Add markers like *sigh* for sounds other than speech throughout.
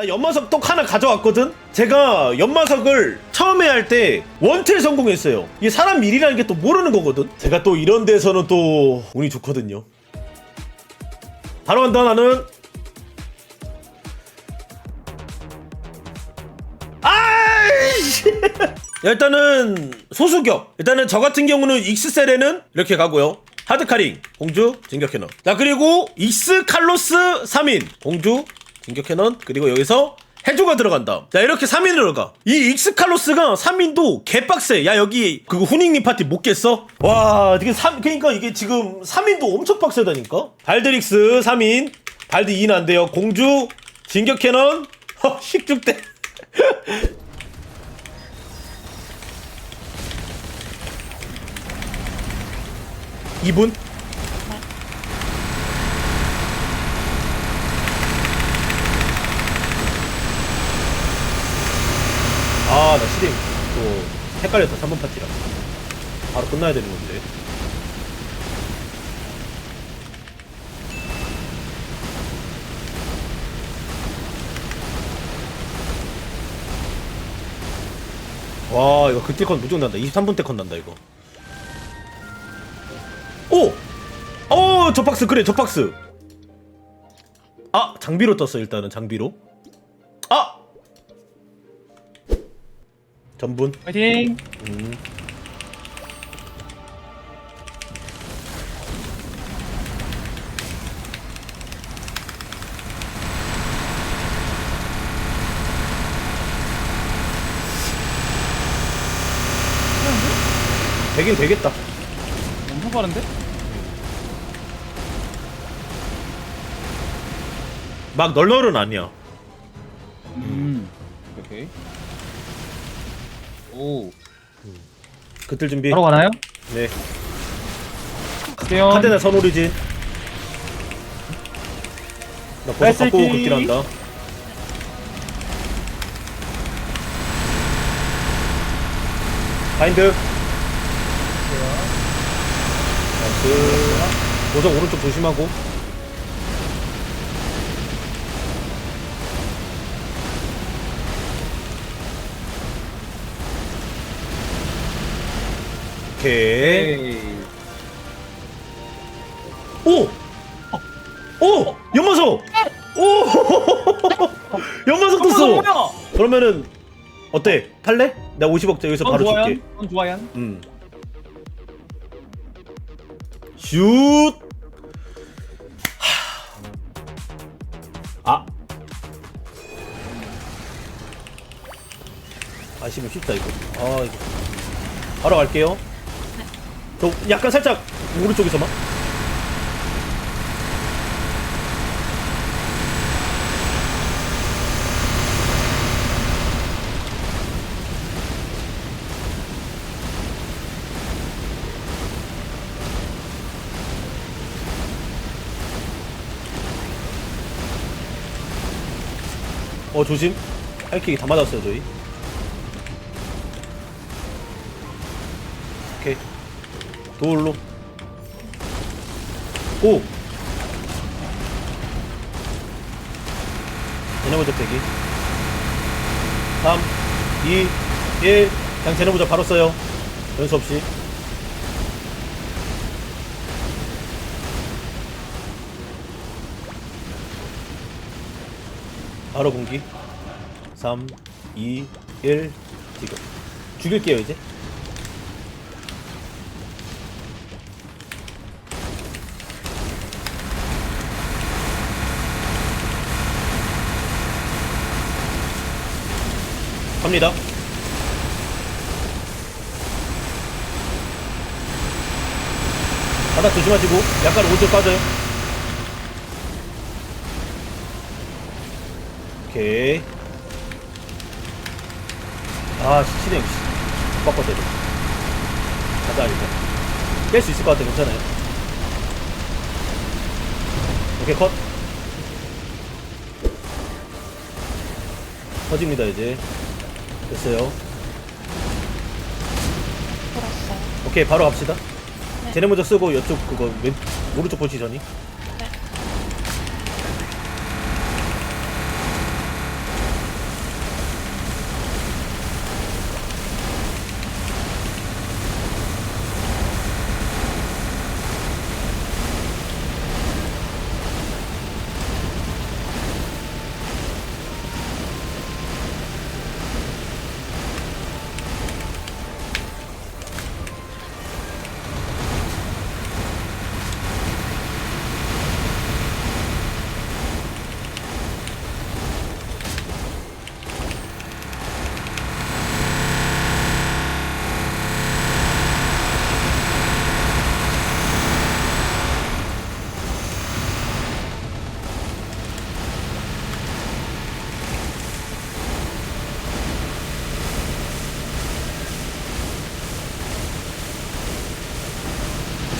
나 연마석 떡 하나 가져왔거든? 제가 연마석을 처음에 할 때 원텔 성공했어요. 이게 사람 일이라는 게 또 모르는 거거든? 제가 또 이런 데서는 또 운이 좋거든요. 바로 간다, 나는. 아이씨! *laughs* 일단은 소수격. 일단은 저 같은 경우는 익스셀에는 이렇게 가고요. 하드카링 공주 진격 캐논. 자 그리고 익스 칼로스 3인 공주 진격 캐논. 그리고 여기서 해조가 들어간다. 자 이렇게 3인으로 가. 이 익스 칼로스가 3인도 개빡세. 야 여기 그거 후닝님 파티 못 깼어? 와 이게 3 그러니까 이게 지금 3인도 엄청 빡세다니까. 발드릭스 3인. 발드 2는 안 돼요. 공주 진격 캐논. 허 식죽대. *laughs* 2분? 아, 나 시림 또 헷갈렸다. 3번 파티라. 바로 끝나야 되는 건데. 와, 이거 건 무조건 난다. 23분 때건 난다, 이거. 오! 어, 저 박스 그래, 저 박스. 아, 장비로 떴어 일단은 장비로. 전분. 파이팅! 음. 되긴 되겠다. 엄청 빠른데? 막 널널은 아니야. 음. 오케이. 오. 그틀 준비. 바로 가나요? 네. 세연. 카데나 선오리진. 나 벌써 뺐을기. 바꾸고 극딜 한다. 바인드. 나이스. 도적 오른쪽 조심하고. 오케이. 에이. 오! 오! 연마석! 오! *laughs* 연마석 떴어! 그러면은 어때? 팔래? 내가 50억짜리 여기서 넌 바로 좋아요? 줄게. 넌 좋아요? 음. 슛! 하. 아. 아시면 쉽다 이거. 아 이거. 바로 갈게요. 저 약간 살짝 오른쪽에서만. 어 조심. 할킥이 다 맞았어요 저희. 오케이. 돌로. 고. 제네 모자 빼기. 3, 2, 1. 그냥 제네 모자 바로 써요. 연수 없이. 바로 공기 3 2 1 지금 죽일게요 이제 갑니다 바닥 조심하시고 약간 오른쪽 빠져요 오케이. 아, 씨, 실행, 바꿨다, 이거. 가자, 일단. 깰수 있을 것 같아, 괜찮아요. 오케이, 컷. 터집니다, 이제. 됐어요. 돌았어요. 오케이, 바로 갑시다. 네. 제네 모자 쓰고, 이쪽, 그거, 왼, 오른쪽 포지션이.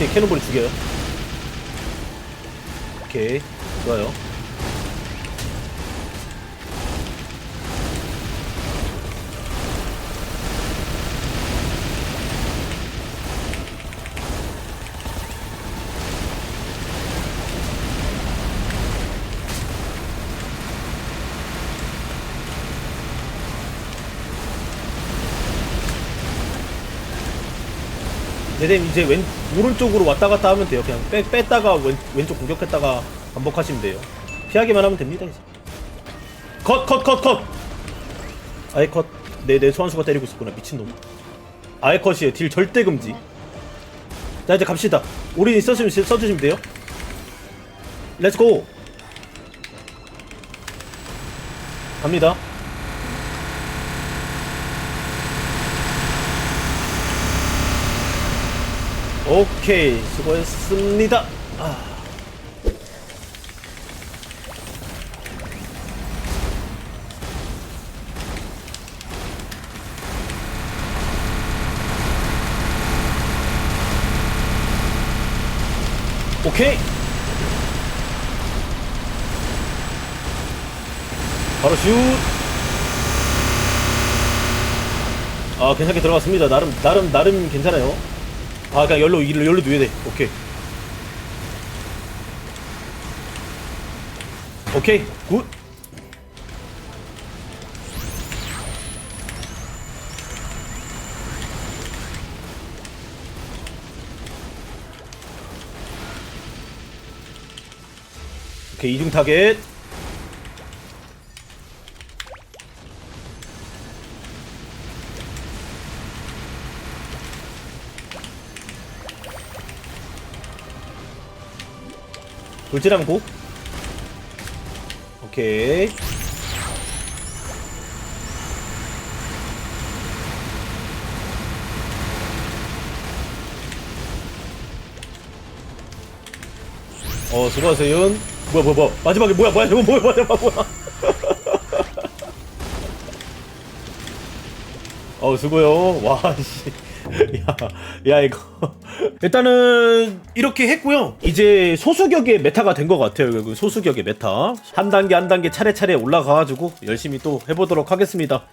밑에 캐논볼이 죽여요. 오케이. 좋아요. 네뎀 이제 왼 오른쪽으로 왔다 갔다 하면 돼요. 그냥 빼, 뺐다가 왼, 왼쪽 공격했다가 반복하시면 돼요. 피하기만 하면 됩니다 이제. 컷 컷 컷 컷. 아예 컷. 내내 소환수가 때리고 있었구나 미친놈. 아예 컷이에요. 딜 절대 금지. 자 이제 갑시다. 있었으면 시- 써주시면 돼요. 렛츠고. 갑니다. 오케이 수고했습니다. 아. 오케이. 바로 슛. 아 괜찮게 들어갔습니다. 나름 나름 나름 괜찮아요. 아 그냥 열로 이를 열로 누워야 돼. 오케이. 오케이. 굿. 오케이 이중 타겟 돌진하면 고. 오케이. 어 수고하세요 뭐야 뭐야 뭐야. 마지막에 뭐야 뭐야 뭐야 뭐야 뭐야 뭐야. *laughs* 어 수고요. 와씨 야, 야 이거. 일단은 이렇게 했고요. 이제 소수격의 메타가 된 것 같아요. 그 소수격의 메타. 한 단계 한 단계 차례차례 올라가가지고 열심히 또 해보도록 하겠습니다